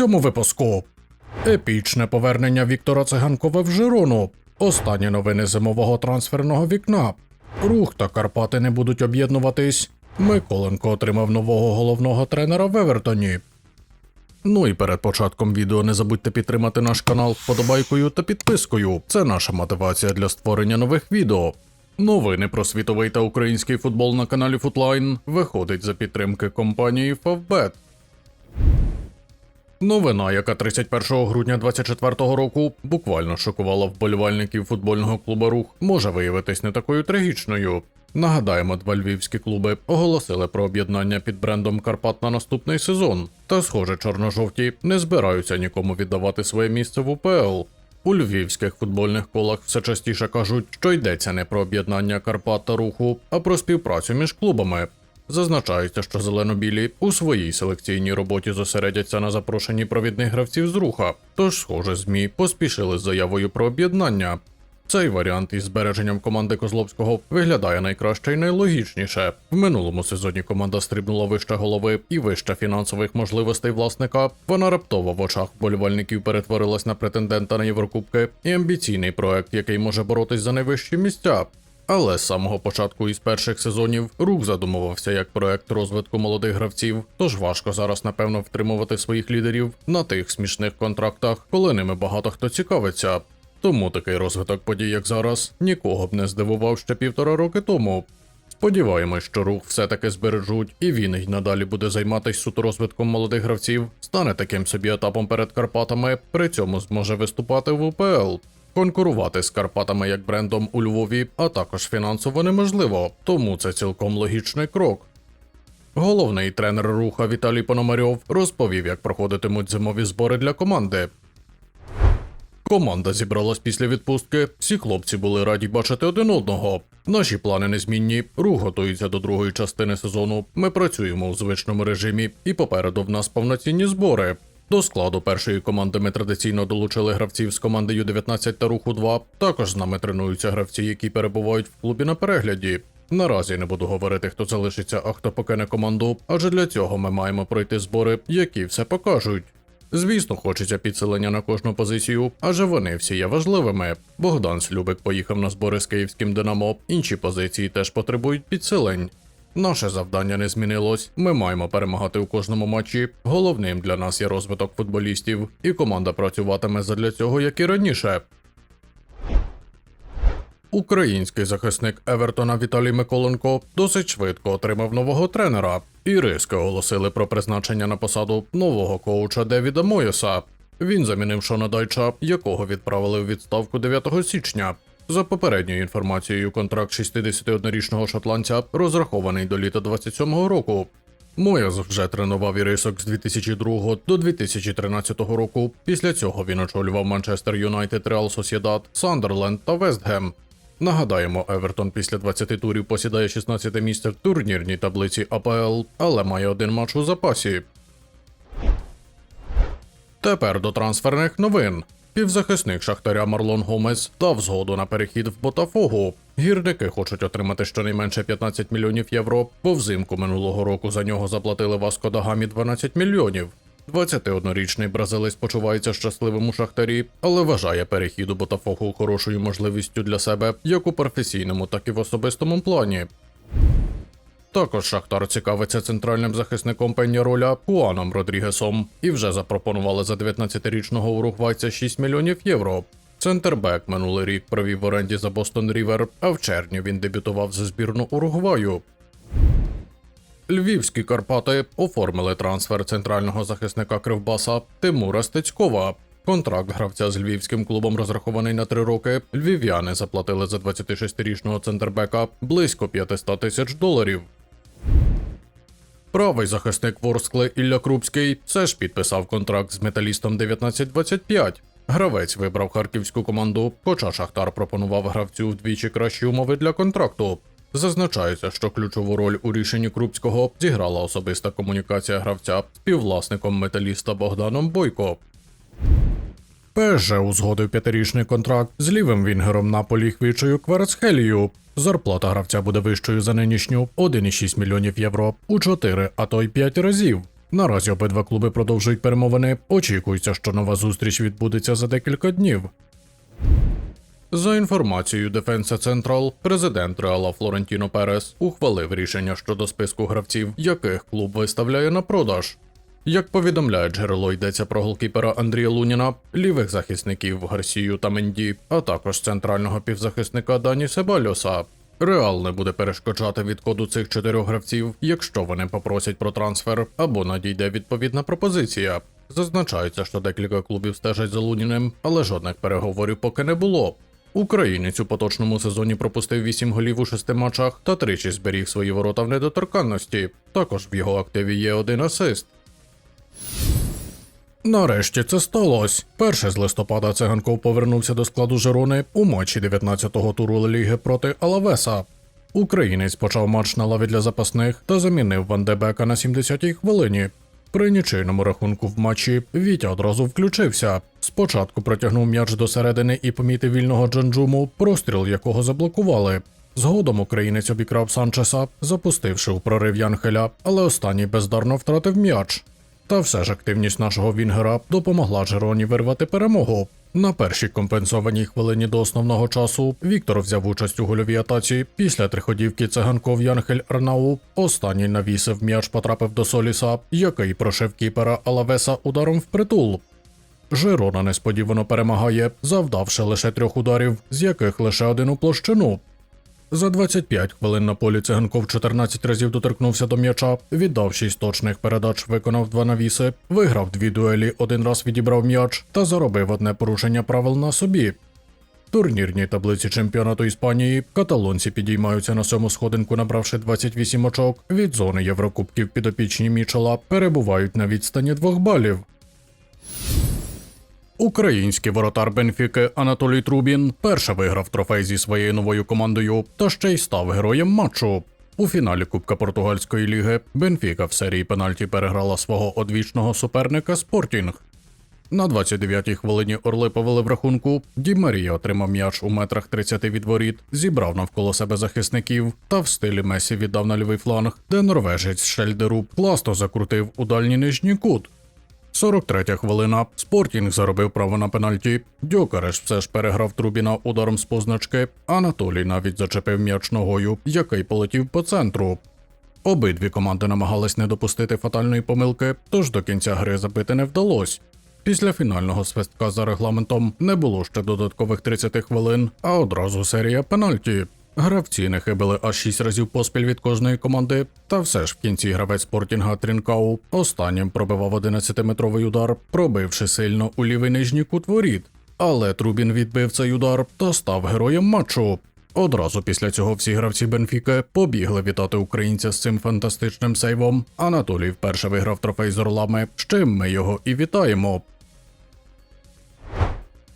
цьому випуску. Епічне повернення Віктора Циганкова в Жирону. Останні новини зимового трансферного вікна. Рух та Карпати не будуть об'єднуватись. Миколенко отримав нового головного тренера в Евертоні. Ну і перед початком відео не забудьте підтримати наш канал вподобайкою та підпискою. Це наша мотивація для створення нових відео. Новини про світовий та український футбол на каналі Футлайн виходить за підтримки компанії Favbet. Новина, яка 31 грудня 2024 року буквально шокувала вболівальників футбольного клубу Рух, може виявитись не такою трагічною. Нагадаємо, два львівські клуби оголосили про об'єднання під брендом Карпат на наступний сезон. Та, схоже, чорно-жовті не збираються нікому віддавати своє місце в УПЛ. У львівських футбольних колах все частіше кажуть, що йдеться не про об'єднання Карпат та руху, а про співпрацю між клубами. Зазначається, що зелено-білі у своїй селекційній роботі зосередяться на запрошенні провідних гравців з руха, тож, схоже, ЗМІ поспішили з заявою про об'єднання. Цей варіант із збереженням команди Козловського виглядає найкраще і найлогічніше. В минулому сезоні команда стрибнула вище голови і вище фінансових можливостей власника. Вона раптово в очах вболівальників перетворилась на претендента на Єврокубки і амбіційний проект, який може боротись за найвищі місця. Але з самого початку із перших сезонів рух задумувався як проект розвитку молодих гравців, тож важко зараз, напевно, втримувати своїх лідерів на тих смішних контрактах, коли ними багато хто цікавиться. Тому такий розвиток подій, як зараз, нікого б не здивував ще півтора роки тому. Сподіваємось, що рух все-таки збережуть, і він й надалі буде займатися суто розвитком молодих гравців, стане таким собі етапом перед Карпатами, при цьому зможе виступати в УПЛ. Конкурувати з Карпатами як брендом у Львові, а також фінансово неможливо, тому це цілком логічний крок. Головний тренер руха Віталій Пономарьов розповів, як проходитимуть зимові збори для команди. Команда зібралась після відпустки. Всі хлопці були раді бачити один одного. Наші плани незмінні. Рух готується до другої частини сезону. Ми працюємо у звичному режимі, і попереду в нас повноцінні збори. До складу першої команди ми традиційно долучили гравців з команди Ю-19 та Руху 2. Також з нами тренуються гравці, які перебувають в клубі на перегляді. Наразі не буду говорити, хто залишиться, а хто покине команду, адже для цього ми маємо пройти збори, які все покажуть. Звісно, хочеться підсилення на кожну позицію, адже вони всі є важливими. Богдан Слюбик поїхав на збори з київським Динамо, інші позиції теж потребують підсилень. Наше завдання не змінилось. Ми маємо перемагати у кожному матчі. Головним для нас є розвиток футболістів, і команда працюватиме задля цього, як і раніше. Український захисник Евертона Віталій Миколенко досить швидко отримав нового тренера. Іриски оголосили про призначення на посаду нового коуча Девіда Моєса. Він замінив Шона Дайча, якого відправили у відставку 9 січня. За попередньою інформацією, контракт 61-річного шотландця розрахований до літа 27-го року. Мояс вже тренував ірисок з 2002 до 2013 року. Після цього він очолював Манчестер Юнайтед, Реал Сосєдат, Сандерленд та Вестгем. Нагадаємо, Евертон після 20 турів посідає 16 місце в турнірній таблиці АПЛ, але має один матч у запасі. Тепер до трансферних новин. Півзахисник Шахтаря Марлон Гомес дав згоду на перехід в Ботафогу. Гірники хочуть отримати щонайменше 15 мільйонів євро, бо взимку минулого року за нього заплатили Васко да Гамі 12 мільйонів. 21-річний бразилець почувається щасливим у шахтарі, але вважає перехід у Ботафогу хорошою можливістю для себе як у професійному, так і в особистому плані. Також Шахтар цікавиться центральним захисником Пенняроля Хуаном Родрігесом і вже запропонували за 19-річного уругвайця 6 мільйонів євро. Центрбек минулий рік провів в оренді за Бостон Рівер, а в червні він дебютував за збірну Уругваю. Львівські Карпати оформили трансфер центрального захисника Кривбаса Тимура Стецькова. Контракт гравця з львівським клубом розрахований на три роки. Львів'яни заплатили за 26-річного центрбека близько 500 тисяч доларів. Правий захисник Ворскли Ілля Крупський все ж підписав контракт з металістом 1925. Гравець вибрав харківську команду, хоча Шахтар пропонував гравцю вдвічі кращі умови для контракту. Зазначається, що ключову роль у рішенні Крупського зіграла особиста комунікація гравця з співвласником металіста Богданом Бойко. ПСЖ узгодив п'ятирічний контракт з лівим вінгером Наполі Хвічею Кварацхелію. Зарплата гравця буде вищою за нинішню 1,6 мільйонів євро у 4, а то й 5 разів. Наразі обидва клуби продовжують перемовини. Очікується, що нова зустріч відбудеться за декілька днів. За інформацією Defensa Central, президент Реала Флорентіно Перес ухвалив рішення щодо списку гравців, яких клуб виставляє на продаж. Як повідомляє джерело, йдеться про голкіпера Андрія Луніна, лівих захисників Гарсію та Менді, а також центрального півзахисника Дані Себальоса. Реал не буде перешкоджати відходу цих чотирьох гравців, якщо вони попросять про трансфер або надійде відповідна пропозиція. Зазначається, що декілька клубів стежать за Луніним, але жодних переговорів поки не було. Українець у поточному сезоні пропустив 8 голів у шести матчах та тричі зберіг свої ворота в недоторканності. Також в його активі є один асист. Нарешті це сталося. Перше з листопада циганков повернувся до складу Жирони у матчі 19-го туру Ліги проти Алавеса. Українець почав матч на лаві для запасних та замінив Ван де Бека на 70-й хвилині. При нічийному рахунку в матчі Вітя одразу включився. Спочатку протягнув м'яч до середини і помітив вільного Джанджуму, простріл якого заблокували. Згодом українець обікрав Санчеса, запустивши у прорив Янхеля, але останній бездарно втратив м'яч. Та все ж активність нашого Вінгера допомогла Жероні вирвати перемогу. На першій компенсованій хвилині до основного часу Віктор взяв участь у гольовій атаці. Після триходівки циганков Янхель Арнау останній навісив м'яч потрапив до Соліса, який прошив кіпера Алавеса ударом в притул. Жирона несподівано перемагає, завдавши лише трьох ударів, з яких лише один у площину. За 25 хвилин на полі циганков 14 разів доторкнувся до м'яча, віддав 6 точних передач, виконав два навіси, виграв дві дуелі, один раз відібрав м'яч та заробив одне порушення правил на собі. Турнірній таблиці чемпіонату Іспанії каталонці підіймаються на сьому сходинку, набравши 28 очок. Від зони Єврокубків підопічні Мічела перебувають на відстані двох балів. Український воротар Бенфіки Анатолій Трубін перше виграв трофей зі своєю новою командою та ще й став героєм матчу. У фіналі Кубка Португальської ліги Бенфіка в серії пенальті переграла свого одвічного суперника Спортінг. На 29-й хвилині Орли повели в рахунку. Ді Марія отримав м'яч у метрах 30 від воріт, зібрав навколо себе захисників та в стилі Месі віддав на лівий фланг, де норвежець Шельдеруб класно закрутив у дальній нижній кут. 43 хвилина. Спортінг заробив право на пенальті. Дьокареш все ж переграв Трубіна ударом з позначки. Анатолій навіть зачепив м'яч ногою, який полетів по центру. Обидві команди намагались не допустити фатальної помилки, тож до кінця гри забити не вдалося. Після фінального свистка за регламентом не було ще додаткових 30 хвилин, а одразу серія пенальті. Гравці не хибили аж 6 разів поспіль від кожної команди, та все ж в кінці гравець спортінга Трінкау останнім пробивав 11-метровий удар, пробивши сильно у лівий нижній кут воріт. Але Трубін відбив цей удар та став героєм матчу. Одразу після цього всі гравці Бенфіки побігли вітати українця з цим фантастичним сейвом. Анатолій вперше виграв трофей з орлами, з чим ми його і вітаємо.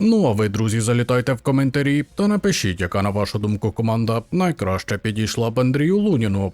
Ну а ви, друзі, залітайте в коментарі та напишіть, яка на вашу думку команда найкраще підійшла б Андрію Луніну.